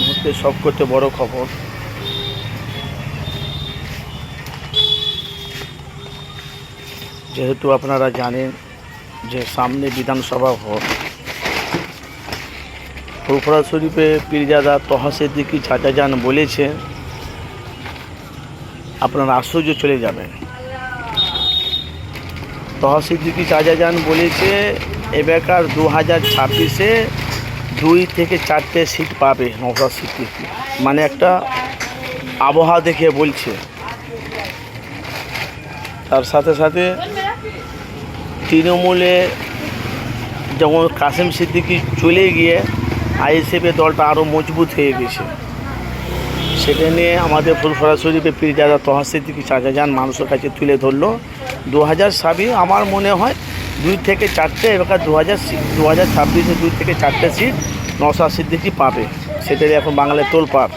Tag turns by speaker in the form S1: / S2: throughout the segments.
S1: মুহূর্তে সব করতে বড় খবর। যেহেতু আপনারা জানেন যে সামনে বিধানসভা ভোট, ফুরফুরা শরীফে পীরজাদা দিকে চাচা যান বলেছে আপনারা আশ্চর্য চলে যাবেন। তহসিল দিকে চাচা যান বলেছে এবারকার দু হাজার ছাব্বিশে দুই থেকে চারটে সিট পাবে নৌসাদ সিদ্দিকি। মানে একটা আবহাওয়া দেখে বলছে। তার সাথে সাথে তৃণমূলে যেমন কাসেম সিদ্দিকি চলে গিয়ে আইএসএফের দলটা আরও মজবুত হয়ে গেছে। সেটা নিয়ে আমাদের ফুলফরা শরীফে পীরজাদা তহা সিদ্দিকি চাচা যান মানুষের কাছে তুলে ধরলো। দু হাজার সাবি আমার মনে হয় দুই থেকে চারটে, এবার দু হাজার দু হাজার ছাব্বিশে দুই থেকে চারটে সিট নশো নশা সিদ্দিকি পাবে। সেটাই এখন বাংলায় তোলপাড়।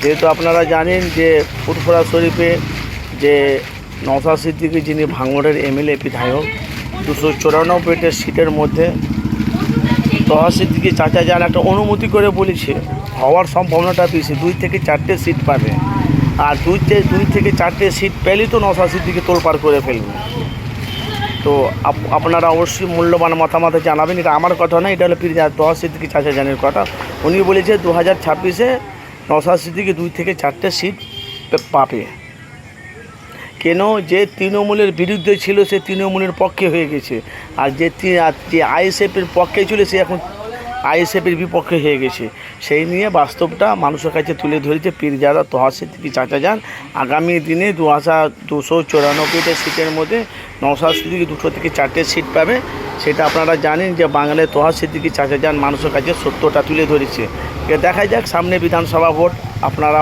S1: যেহেতু আপনারা জানেন যে ফুরফুরা শরীফে যে নওশাদ সিদ্দিকী যিনি ভাঙড়ের এমএলএ বিধায়ক দুশো চুরানব্বইটা সিটের মধ্যে তহা সিদ্দিকী চাচা যান একটা অনুমতি করে বলেছে, হওয়ার সম্ভাবনাটা বেশি, দুই থেকে চারটে সিট পাবে। আর দুই থেকে দুই থেকে চারটে সিট পেলেই তো নওশাদ সিদ্দিকী তোলপাড় করে ফেলবে। তো আপ- আপনারা অবশ্যই মূল্যবান মতামত জানাবেন। এটা আমার কথা না এটা হলো পীর তহা সিদ্দিকি চাচা জানের কথা। উনি বলেছে দু হাজার ছাব্বিশে নওশাদ সিদ্দিকি দুই থেকে চারটে সিট পাবে। কেন যে তৃণমূলের বিরুদ্ধে ছিল, সে তৃণমূলের পক্ষে হয়ে গেছে। আর যে যে আইএসএফের পক্ষে ছিল, সে এখন আইএসএফের বিপক্ষে হয়ে গেছে। সেই নিয়ে বাস্তবটা মানুষের কাছে তুলে ধরেছে পীরজাদা তহাসি থেকে চাচা যান। আগামী দিনে দু হাজার দুশো চুরানব্বইটা সিটের মধ্যে নশা সিদ্দিকি দুশো থেকে চারটে সিট পাবে। সেটা আপনারা জানেন যে বাংলায় তোহা সিদ্দিকি চাচা যান মানুষের কাছে সত্যটা তুলে ধরেছে। দেখা যাক, সামনে বিধানসভা ভোট, আপনারা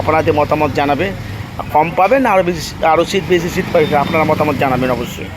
S1: আপনাদের মতামত জানাবে। কম পাবেন আরও বেশি আরও সিট বেশি সিট পাবে, আপনারা মতামত জানাবেন অবশ্যই।